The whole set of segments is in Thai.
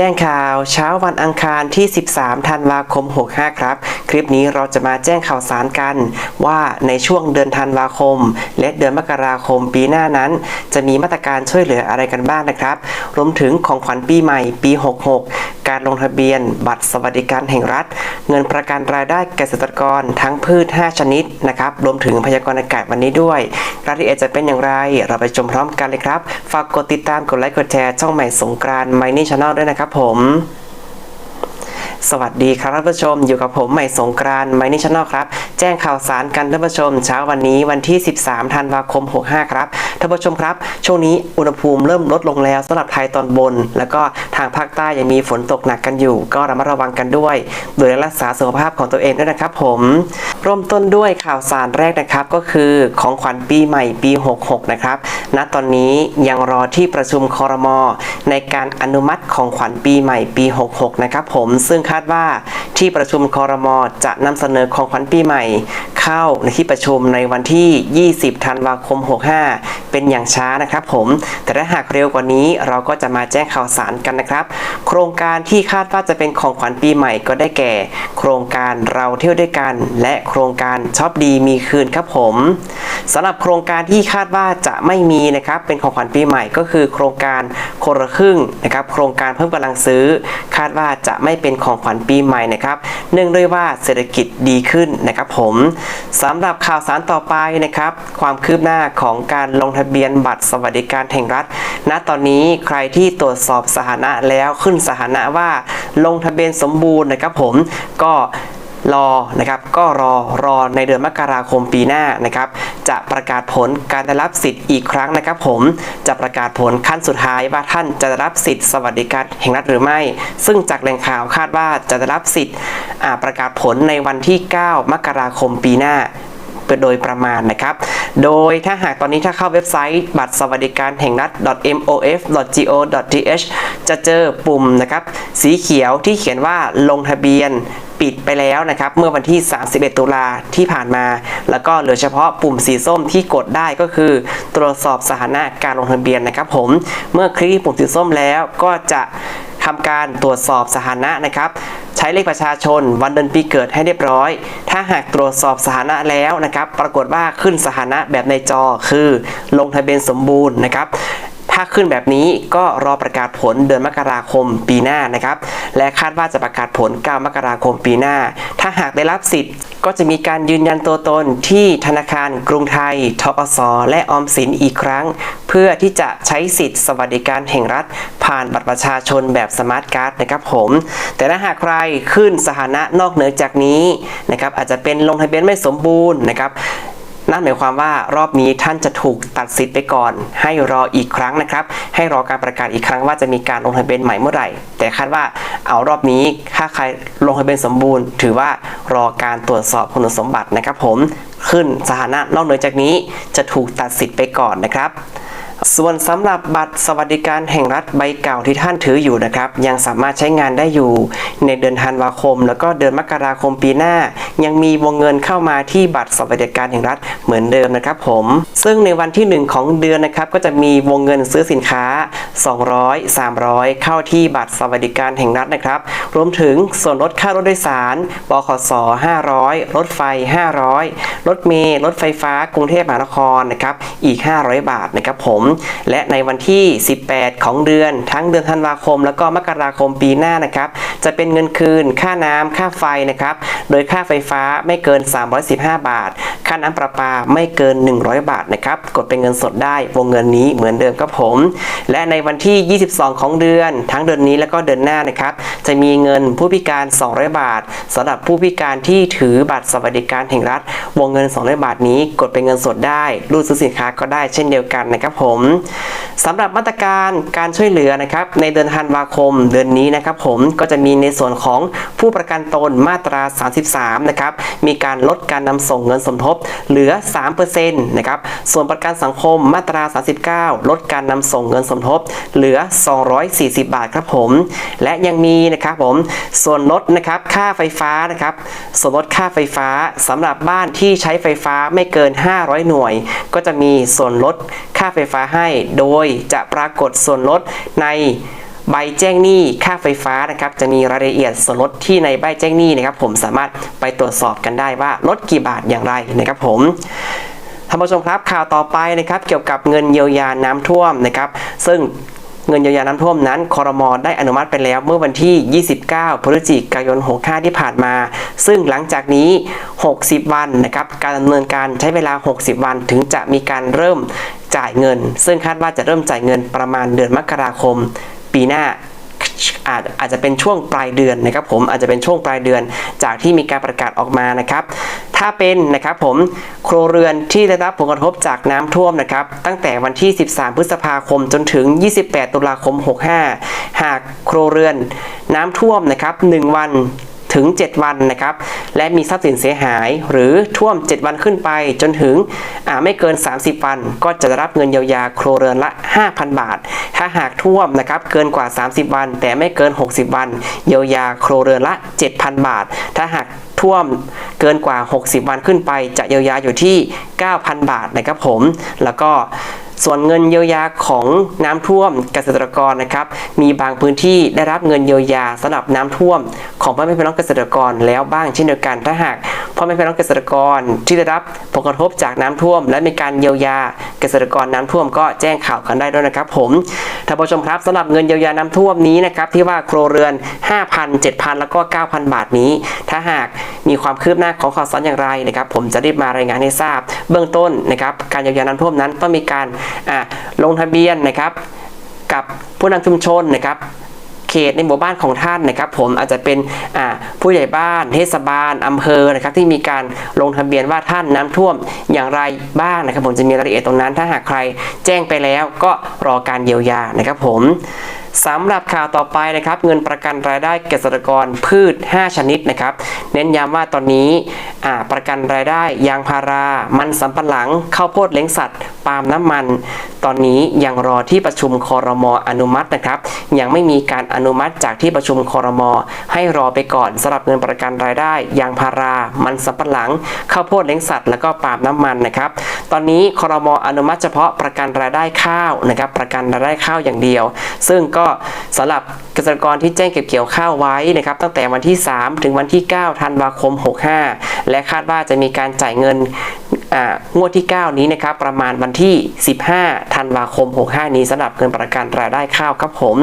แจ้งข่าวเช้าวันอังคารที่ 13 ธันวาคม 65 ครับ คลิปนี้เราจะมาแจ้งข่าวสารกัน ว่าในช่วงเดือนธันวาคม และเดือนมกราคมปีหน้านั้น จะมีมาตรการช่วยเหลืออะไรกันบ้างนะครับ รวมถึงของขวัญปีใหม่ปี 66 การลงทะเบียน บัตรสวัสดิการแห่งรัฐ เงินประกันรายได้เกษตรกรทั้งพืช 5 ชนิดนะครับรวมถึงพยากรณ์อากาศวันนี้ด้วยรายละเอียดจะเป็นอย่างไร เราไปชมพร้อมกันเลยครับ ฝากกดติดตามกดไลค์กดแชร์ช่องใหม่สงกรานต์ไมนี่ชาแนลด้วยนะครับผม สวัสดีครับท่านผู้ชม อยู่กับผมใหม่สงกรานต์ไมนิชแนลครับ แจ้งข่าวสารกันท่านผู้ชม เช้าวันนี้วันที่ 13 ธันวาคม 65 ครับท่านผู้ชมครับ ช่วงนี้อุณหภูมิเริ่มลดลงแล้วสำหรับไทยตอนบน แล้วก็ทางภาคใต้ยังมีฝนตกหนักกันอยู่ ก็ระมัดระวังกันด้วย โดยรักษาสุขภาพของตัวเองด้วยนะครับ ผมเริ่มต้นด้วยข่าวสารแรกนะครับ ก็คือของขวัญปีใหม่ปี 66 นะครับณตอนนี้ยังรอที่ประชุมคอรมอในการอนุมัติของขวัญปีใหม่ปี 66 นะครับผมซึ่งคาดว่าที่ประชุมคอรมอจะนำเสนอของขวัญปีใหม่ เข้าในที่ประชุมในวันที่ 20 ธันวาคม 65 เป็นอย่างช้านะครับผม แต่ถ้าหากเร็วกว่านี้เราก็จะมาแจ้งข่าวสารกันนะครับ โครงการที่คาดว่าจะเป็นของขวัญปีใหม่ก็ได้แก่ โครงการเราเที่ยวด้วยกัน และโครงการช็อปดีมีคืนครับผมสำหรับโครงการที่คาดว่าจะไม่มีนะครับเป็นของขวัญปีใหม่ก็คือ โครงการคนละครึ่งนะครับ โครงการเพิ่มกำลังซื้อ คาดว่าจะไม่เป็นของขวัญปีใหม่นะครับ เนื่องด้วยว่าเศรษฐกิจดีขึ้นนะครับผมสำหรับข่าวสารต่อไปนะครับ ความคืบหน้าของการลงทะเบียนบัตรสวัสดิการแห่งรัฐ ณ ตอนนี้ใครที่ตรวจสอบสถานะแล้วขึ้นสถานะว่าลงทะเบียนสมบูรณ์นะครับผมก็ รอนะครับก็รอรอในเดือนมกราคมปีหน้านะครับจะประกาศผลการได้รับสิทธิ์อีกครั้งนะครับ ผมจะประกาศผลขั้นสุดท้ายว่าท่านจะได้รับสิทธิ์สวัสดิการแห่งรัฐหรือไม่ ซึ่งจากแหล่งข่าวคาดว่าจะได้รับสิทธิ์ประกาศผลในวันที่ 9 มกราคมปีหน้าโดยประมาณนะครับ โดยถ้าหากตอนนี้ถ้าเข้าเว็บไซต์บัตรสวัสดิการแห่งรัฐ mof.go.th จะเจอปุ่มนะครับสีเขียวที่เขียนว่าลงทะเบียนปิดไปแล้วนะครับ เมื่อวันที่ 31 ตุลาที่ผ่านมา แล้วก็เหลือเฉพาะปุ่มสีส้มที่กดได้ก็คือ ตรวจสอบสถานะการลงทะเบียนนะครับผมเมื่อคลิกปุ่มสีส้มแล้วก็จะ ทำการตรวจสอบสถานะนะครับ ใช้เลขประชาชนวันเดือนปีเกิดให้เรียบร้อย ถ้าหากตรวจสอบสถานะแล้วนะครับ ปรากฏว่าขึ้นสถานะแบบในจอคือ ลงทะเบียนสมบูรณ์นะครับ ถ้าขึ้นแบบนี้ก็รอประกาศผลเดือนมกราคมปีหน้านะครับ และคาดว่าจะประกาศผล 9 มกราคมปีหน้า ถ้าหากได้รับสิทธิ์ ก็จะมีการยืนยันตัวตนที่ธนาคารกรุงไทย ทกส และออมสินอีกครั้ง เพื่อที่จะใช้สิทธิ์สวัสดิการแห่งรัฐ ผ่านบัตรประชาชนแบบสมาร์ทการ์ดนะครับผม แต่ถ้าหากใครขึ้นสถานะนอกเหนือจากนี้นะครับอาจจะเป็นลงทะเบียนไม่สมบูรณ์นะครับ นั่นหมายความว่ารอบนี้ท่านจะถูกตัดสิทธิ์ไปก่อน ให้รออีกครั้งนะครับ ให้รอการประกาศอีกครั้งว่าจะมีการลงทะเบียนใหม่เมื่อไหร่ แต่คาดว่าเอารอบนี้ถ้าใครลงทะเบียนสมบูรณ์ ถือว่ารอการตรวจสอบคุณสมบัตินะครับ ผมขึ้นสถานะนอกเหนือจากนี้จะถูกตัดสิทธิ์ไปก่อนนะครับ ส่วนสำหรับบัตรสวัสดิการแห่งรัฐใบเก่าที่ท่านถืออยู่นะครับ ยังสามารถใช้งานได้อยู่ในเดือนธันวาคม แล้วก็เดือนมกราคมปีหน้า ยังมีวงเงินเข้ามาที่บัตรสวัสดิการแห่งรัฐเหมือนเดิมนะครับผม ซึ่งในวันที่ 1 ของเดือนนะครับก็จะมีวงเงินซื้อสินค้า 200 300 เข้าที่บัตรสวัสดิการแห่งรัฐนะครับ รวมถึงส่วนลดค่ารถโดยสารบขส500 รถไฟ 500 รถเมล์รถไฟฟ้ากรุงเทพมหานครนะครับอีก 500 บาทนะครับผมและในวันที่ 18 ของเดือน ทั้งเดือนธันวาคม แล้วก็มกราคมปีหน้านะครับ จะเป็นเงินคืน ค่าน้ำค่าไฟนะครับ โดยค่าไฟฟ้าไม่เกิน 315 บาท ค่าน้ำประปาไม่เกิน 100 บาทนะครับ กดเป็นเงินสดได้ วงเงินนี้เหมือนเดิมครับผม และในวันที่ 22 ของเดือน ทั้งเดือนนี้แล้วก็เดือนหน้านะครับ จะมีเงินผู้พิการ 200 บาทสำหรับผู้พิการที่ถือบัตรสวัสดิการแห่งรัฐ วงเงิน 200 บาทนี้ กดเป็นเงินสดได้ รูดซื้อสินค้าก็ได้เช่นเดียวกันนะครับผม嗯 สำหรับมาตรการการช่วยเหลือนะครับในเดือนธันวาคมเดือนนี้นะครับผมก็จะมีในส่วนของผู้ประกันตนมาตรา 33 นะครับมีการลดการนำส่งเงินสมทบเหลือ 3%นะครับส่วนประกันสังคมมาตรา 39 ลดการนำส่งเงินสมทบเหลือ 240 บาทครับผมและยังมีนะครับผมส่วนลดนะครับค่าไฟฟ้านะครับส่วนลดค่าไฟฟ้าสำหรับบ้านที่ใช้ไฟฟ้าไม่เกิน 500 หน่วย ก็จะมีส่วนลดค่าไฟฟ้าให้โดยจะปรากฏส่วนลดในใบแจ้งหนี้ค่าไฟฟ้านะครับจะมีรายละเอียดส่วนลดที่ในใบแจ้งหนี้นะครับ ผมสามารถไปตรวจสอบกันได้ว่าลดกี่บาทอย่างไรนะครับผมท่านผู้ชมครับข่าวต่อไปนะครับเกี่ยวกับเงินเยียวยาน้ำท่วมนะครับ ซึ่งเงินเยียวยาน้ำท่วมนั้นคอรมอได้อนุมัติไปแล้วเมื่อวันที่ 29 พฤศจิกายน 65 ที่ผ่านมา ซึ่งหลังจากนี้ 60 วันนะครับ การดำเนินการใช้เวลา 60 วันถึงจะมีการเริ่ม จ่ายเงิน ซึ่งคาดว่าจะเริ่มจ่ายเงินประมาณเดือนมกราคม ปีหน้าอาจอาจจะเป็นช่วงปลายเดือนนะครับผมอาจจะเป็นช่วงปลายเดือนจากที่มีการประกาศออกมานะครับ ถ้าเป็นนะครับผมครัวเรือนที่ได้รับผลกระทบจากน้ำท่วมนะครับ ตั้งแต่วันที่ 13 พฤษภาคมจนถึง 28 ตุลาคม 65 หากครัวเรือนน้ำท่วมนะครับ 1 วัน ถึง 7 วันนะครับ และมีทรัพย์สินเสียหายหรือท่วม 7 วันขึ้นไปจนถึงไม่เกิน 30 วัน ก็จะรับเงินเยียวยาครัวเรือนละ 5,000 บาท ถ้าหากท่วมนะครับเกินกว่า 30 วัน แต่ไม่เกิน 60 วัน เยียวยาครัวเรือนละ 7,000 บาท ถ้าหากท่วมเกินกว่า 60 วันขึ้นไปจะเยียวยาอยู่ที่ 9,000 บาทนะครับผม แล้วก็ ส่วนเงินเยียวยาของน้ำท่วมเกษตรกรนะครับ มีบางพื้นที่ได้รับเงินเยียวยาสำหรับน้ำท่วม ของพ่อแม่พี่น้องเกษตรกรแล้วบ้างเช่นเดียวกันถ้าหากพ่อแม่พี่น้องเกษตรกรที่ได้รับผลกระทบจากน้ำท่วม และมีการเยียวยาเกษตรกรน้ำท่วมก็แจ้งข่าวกันได้ด้วยนะครับ ผมท่านผู้ชมครับสำหรับเงินเยียวยาน้ำท่วมนี้นะครับที่ว่าครัวเรือน 5,000 7,000 แล้วก็ 9,000 บาทนี้ ถ้าหาก มีความคืบหน้าของข่าวสารอย่างไรนะครับผมจะรีบมารายงานให้ทราบ เบื้องต้นนะครับการเยียวยาน้ำท่วมนั้นต้องมีการลงทะเบียนนะครับกับผู้นำชุมชนนะครับเขตในหมู่บ้านของท่านนะครับ ผมอาจจะเป็นผู้ใหญ่บ้านเทศบาลอำเภอนะครับที่มีการลงทะเบียนว่าท่านน้ำท่วมอย่างไรบ้างนะครับ ผมจะมีรายละเอียดตรงนั้น ถ้าหากใครแจ้งไปแล้วก็รอการเยียวยานะครับผม สำหรับข่าวต่อไปนะครับ เงินประกันรายได้เกษตรกรพืช 5 ชนิดนะครับ เน้นย้ำว่าตอนนี้ประกันรายได้ยางพารา มันสำปะหลังข้าวโพดเลี้ยงสัตว์ ปาล์มน้ำมันตอนนี้ยังรอที่ประชุมคอรมออนุมัตินะครับ ยังไม่มีการอนุมัติจากที่ประชุมคอรมอให้รอไปก่อนสำหรับเงินประกันรายได้ยางพารา มันสำปะหลังข้าวโพดเลี้ยงสัตว์ แล้วก็ปาล์มน้ำมันนะครับตอนนี้คอรมออนุมัติเฉพาะประกันรายได้ข้าวนะครับประกันรายได้ข้าวอย่างเดียว ซึ่งก็สำหรับเกษตรกรที่แจ้งเก็บเกี่ยวข้าวไว้นะครับตั้งแต่วันที่ 3 ถึงวันที่ 9 ธันวาคม 65 และคาดว่าจะมีการจ่ายเงิน งวดที่ 9 นี้นะครับประมาณวันที่ 15 ธันวาคม 65 นี้สำหรับเงินประกันรายได้ข้าวครับผม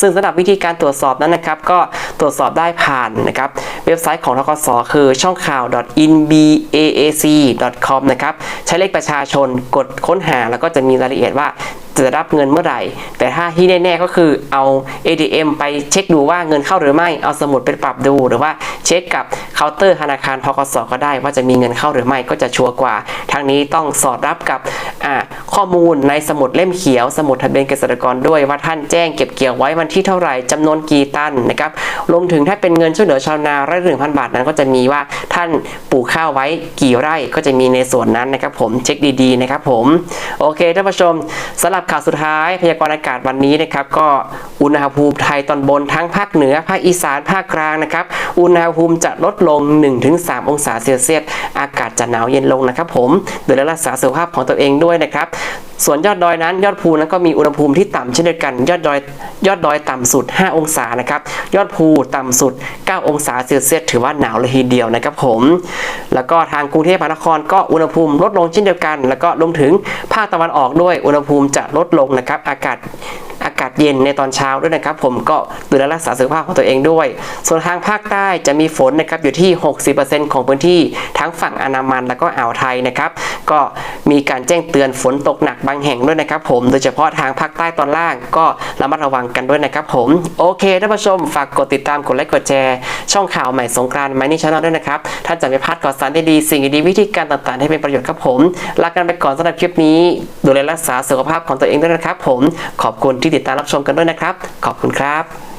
ซึ่งสำหรับวิธีการตรวจสอบนั้นนะครับก็ตรวจสอบได้ผ่านนะครับเว็บไซต์ของทกสคือช่องข่าว inbaac.com นะครับใช้เลขประชาชนกดค้นหา แล้วก็จะมีรายละเอียดว่าจะรับเงินเมื่อไหร่ แต่ถ้าที่แน่ ๆ ก็คือเอา ATM ไปเช็คดูว่าเงินเข้าหรือไม่ เอาสมุดไปปรับดู หรือว่าเช็คกับ เคาน์เตอร์ธนาคารทกสก็ได้ว่าจะมีเงินเข้าหรือไม่ก็จะชัวร์กว่า ทั้งนี้ต้องสอดรับกับข้อมูลในสมุดเล่มเขียว สมุดทะเบียนเกษตรกรด้วยว่าท่านแจ้งเก็บเกี่ยวไว้วันที่เท่าไหร่จำนวนกี่ตันนะครับรวมถึงถ้าเป็นเงินช่วยเหลือชาวนาไร่หนึ่งพันบาทนั้นก็จะมีว่าท่านปลูกข้าวไว้กี่ไร่ก็จะมีในส่วนนั้นนะครับผมเช็คดีๆนะครับผมโอเคท่านผู้ชมสำหรับข่าวสุดท้ายพยากรณ์อากาศวันนี้นะครับก็อุณหภูมิไทยตอนบนทั้งภาคเหนือภาคอีสานภาคกลางนะครับอุณหภูมิจะลดลง 1-3 องศาเซลเซียส อากาศจะหนาวเย็นลงนะครับผมดูแลรักษาสุขภาพของตัวเองด้วยนะครับส่วนยอดดอยนั้นยอดภูนั้นก็มีอุณหภูมิที่ต่ำเช่นเดียวกัน ยอดดอยยอดดอยต่ำสุด 5 องศานะครับยอดภูต่ำสุด 9 องศาเซลเซียสถือว่าหนาวเลยทีเดียวนะครับผม แล้วก็ทางกรุงเทพมหานครก็อุณหภูมิลดลงเช่นเดียวกัน แล้วก็รวมถึงภาคตะวันออกด้วยอุณหภูมิจะลดลงนะครับอากาศอากาศ เย็นในตอนเช้าด้วยนะครับ ผมก็ดูแลรักษาสุขภาพของตัวเองด้วย ส่วนทางภาคใต้จะมีฝนนะครับอยู่ที่ 60%ของพื้นที่ทั้งฝั่งอนามันแล้วก็อ่าวไทยนะครับ ก็มีการแจ้งเตือนฝนตกหนักบางแห่งด้วยนะครับ ผมโดยเฉพาะทางภาคใต้ตอนล่างก็ระมัดระวังกันด้วยนะครับ ผมโอเคท่านผู้ชมฝากกดติดตามกดไลค์กดแชร์ช่องข่าวใหม่สงกรานต์ไมนี่ชาแนลด้วยนะครับถ้าจะไม่พลาดข่าวสารดีๆสิ่งดีๆวิธีการต่างๆให้เป็นประโยชน์ครับผมลากันไปก่อนสำหรับคลิปนี้ ดูแลรักษาสุขภาพของตัวเองด้วยนะครับ ผมขอบคุณที่ติดตามรับชมกันด้วยนะครับ ขอบคุณครับ